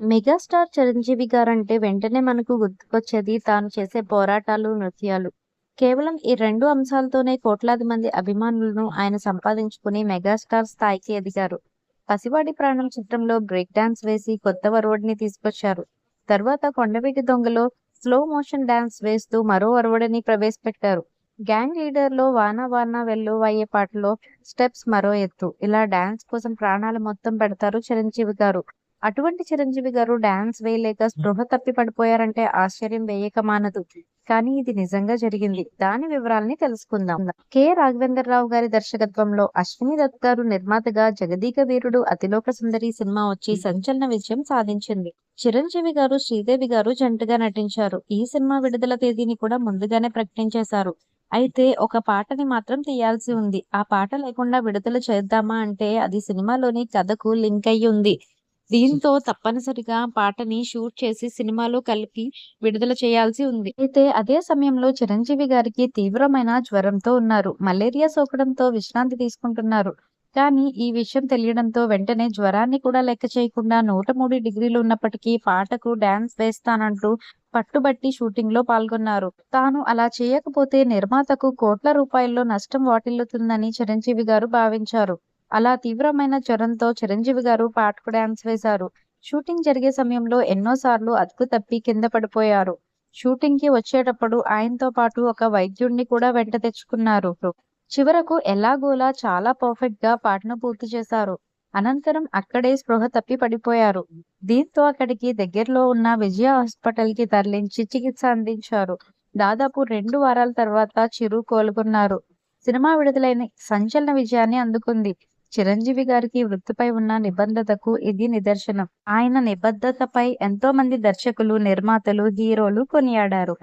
Megastar Chiranjeevi guarantee వెంటనే మనకు గుర్తుకొచ్చేది తాను చేసే పోరాటాలు, నృత్యాలు. కేవలం ఈ రెండు అంశాలతోనే కోట్లాది మంది అభిమానులను ఆయన సంపాదించుకుని మెగాస్టార్ స్థాయికి ఎదిగారు. 'పసివాడి ప్రాణం' చిత్రంలో బ్రేక్ డాన్స్ వేసి కొత్త వరవడిని తీసుకొచ్చారు. తర్వాత 'కొండవీటి దొంగ'లో స్లో మోషన్ డాన్స్ వేస్తూ మరో వరవడిని ప్రవేశపెట్టారు. 'గ్యాంగ్ లీడర్'లో వానా వెళ్ళు అయ్యే పాటలో స్టెప్స్ మరో ఎత్తు. ఇలా డాన్స్ కోసం ప్రాణాలు మొత్తం పెడతారు చిరంజీవి గారు. అటువంటి చిరంజీవి గారు డాన్స్ వేయలేక స్పృహ తప్పి పడిపోయారంటే ఆశ్చర్యం వేయక మానదు. కానీ ఇది నిజంగా జరిగింది. దాని వివరాల్ని తెలుసుకుందాం. కె. రాఘవేంద్రరావు గారి దర్శకత్వంలో అశ్విని దత్ గారు నిర్మాతగా 'జగదీక వీరుడు అతిలోక సుందరి' సినిమా వచ్చి సంచలన విజయం సాధించింది. చిరంజీవి గారు, శ్రీదేవి గారు జంటగా నటించారు. ఈ సినిమా విడుదల తేదీని కూడా ముందుగానే ప్రకటించేశారు. అయితే ఒక పాటని మాత్రం తీయాల్సి ఉంది. ఆ పాట లేకుండా విడుదల చేద్దామా అంటే అది సినిమాలోని కథకు లింక్ అయ్యి ఉంది. దీంతో తప్పనిసరిగా పాటని షూట్ చేసి సినిమాలో కలిపి విడుదల చేయాల్సి ఉంది. అయితే అదే సమయంలో చిరంజీవి గారికి తీవ్రమైన జ్వరంతో ఉన్నారు. మలేరియా సోకడంతో విశ్రాంతి తీసుకుంటున్నారు. కానీ ఈ విషయం తెలియడంతో వెంటనే జ్వరాన్ని కూడా లెక్క చేయకుండా నూట మూడు డిగ్రీలు ఉన్నప్పటికీ పాటకు డాన్స్ వేస్తానంటూ పట్టుబట్టి షూటింగ్లో పాల్గొన్నారు. తాను అలా చేయకపోతే నిర్మాతకు కోట్ల రూపాయల్లో నష్టం వాటిల్లుతుందని చిరంజీవి గారు భావించారు. అలా తీవ్రమైన జ్వరంతో చిరంజీవి గారు పాటకు డాన్స్ వేశారు. షూటింగ్ జరిగే సమయంలో ఎన్నోసార్లు అతుకు తప్పి కింద పడిపోయారు. షూటింగ్కి వచ్చేటప్పుడు ఆయనతో పాటు ఒక వైద్యుడిని కూడా వెంట తెచ్చుకున్నారు. చివరకు ఎలాగోలా చాలా పర్ఫెక్ట్గా పాటను పూర్తి చేశారు. అనంతరం అక్కడే స్పృహ తప్పి పడిపోయారు. దీంతో అక్కడికి దగ్గరలో ఉన్న విజయ హాస్పిటల్కి తరలించి చికిత్స అందించారు. దాదాపు రెండు వారాల తర్వాత చిరు కోలుకున్నారు. సినిమా విడుదలైన సంచలన విజయాన్ని అందుకుంది. చిరంజీవి గారికి వృత్తిపై ఉన్న నిబద్ధతకు ఇది నిదర్శనం. ఆయన నిబద్ధతపై ఎంతో మంది దర్శకులు, నిర్మాతలు, హీరోలు కొనియాడారు.